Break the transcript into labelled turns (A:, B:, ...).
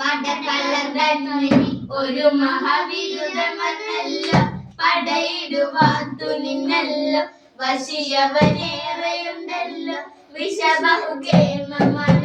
A: പടകലർന്നി ഒരു മഹാവിരുദ്ധമല്ലോ പടയിടുവാൻ തുനിന്നല്ലോ വശിയവനേറെയുണ്ടല്ലോ. വിഷബഹുകേമനല്ല